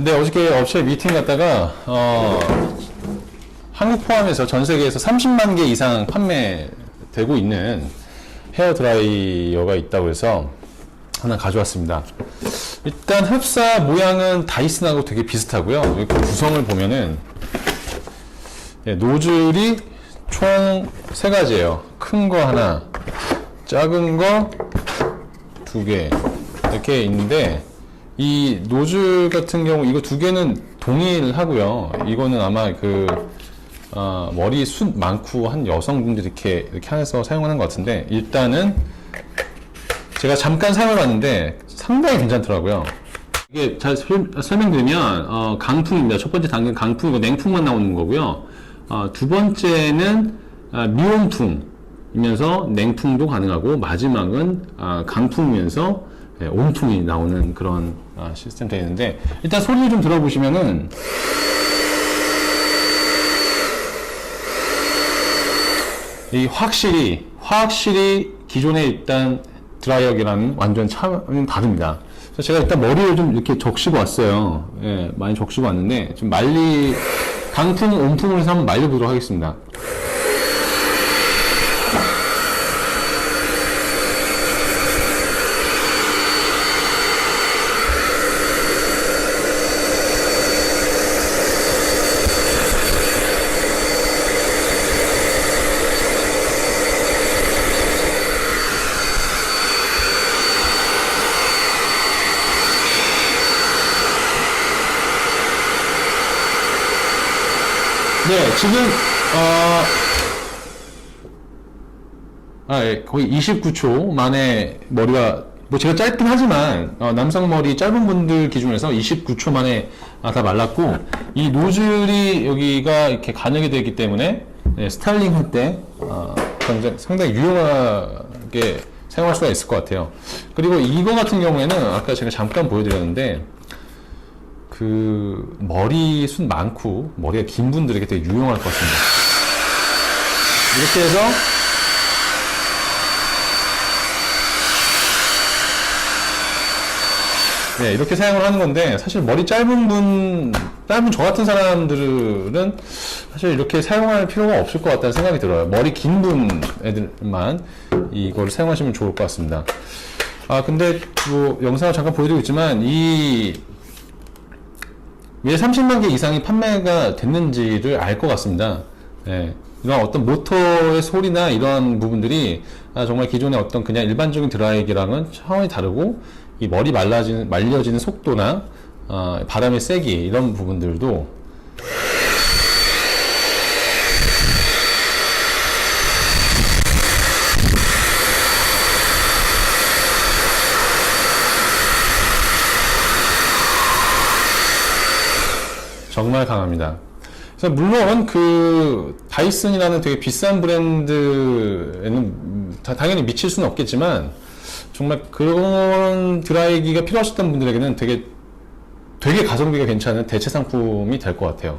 근데 어저께 업체 미팅 갔다가 어, 한국 포함해서 전 세계에서 30만 개 이상 판매되고 있는 헤어 드라이어가 있다고 해서 하나 가져왔습니다. 일단 흡사 모양은 다이슨하고 되게 비슷하고요. 이렇게 구성을 보면은 예, 노즐이 총 세 가지예요. 큰 거 하나, 작은 거 두 개. 이렇게 있는데 이 노즐 같은 경우 이거 두 개는 동일하고요. 이거는 아마 그 어, 머리 숱 많고 한 여성분들이 이렇게 이렇게 해서 사용하는 것 같은데 일단은 제가 잠깐 사용해봤는데 상당히 괜찮더라고요. 이게 잘 설- 설명드리면 어, 강풍입니다. 첫 번째 단계는 강풍이고 냉풍만 나오는 거고요. 어, 두 번째는 아, 미온풍이면서 냉풍도 가능하고 마지막은 아, 강풍이면서 예, 온풍이 나오는 그런 아, 시스템 되어 있는데 일단 소리를 좀 들어보시면은 이 확실히 확실히 기존에 있던 드라이어기랑 완전 차는 다릅니다. 그래서 제가 일단 머리를 좀 이렇게 적시고 왔어요. 예, 많이 적시고 왔는데 좀 말리 강풍, 온풍을 해서 한번 말려보도록 하겠습니다. 네, 지금 어, 아, 예, 거의 29초 만에 머리가 뭐 제가 짧긴 하지만 어, 남성 머리 짧은 분들 기준에서 29초 만에 아, 다 말랐고 이 노즐이 여기가 이렇게 가늘게 되어 있기 때문에 네, 스타일링 할때 어, 상당히 유용하게 사용할 수가 있을 것 같아요. 그리고 이거 같은 경우에는 아까 제가 잠깐 보여드렸는데 그 머리 숱 많고 머리가 긴 분들에게 되게 유용할 것 같습니다. 이렇게 해서 네, 이렇게 사용을 하는 건데 사실 머리 짧은 분, 짧은 저 같은 사람들은 사실 이렇게 사용할 필요가 없을 것 같다는 생각이 들어요. 머리 긴 분 애들만 이걸 사용하시면 좋을 것 같습니다. 아, 근데 뭐 영상을 잠깐 보여드리고 있지만 이 왜 30만 개 이상이 판매가 됐는지를 알 것 같습니다. 예, 이런 어떤 모터의 소리나 이런 부분들이 아, 정말 기존의 어떤 그냥 일반적인 드라이기랑은 차원이 다르고 이 머리 말라지는 말려지는 속도나 어, 바람의 세기 이런 부분들도 정말 강합니다. 그래서 물론 그 다이슨이라는 되게 비싼 브랜드에는 당연히 미칠 수는 없겠지만 정말 그런 드라이기가 필요하셨던 분들에게는 되게 되게 가성비가 괜찮은 대체 상품이 될 것 같아요.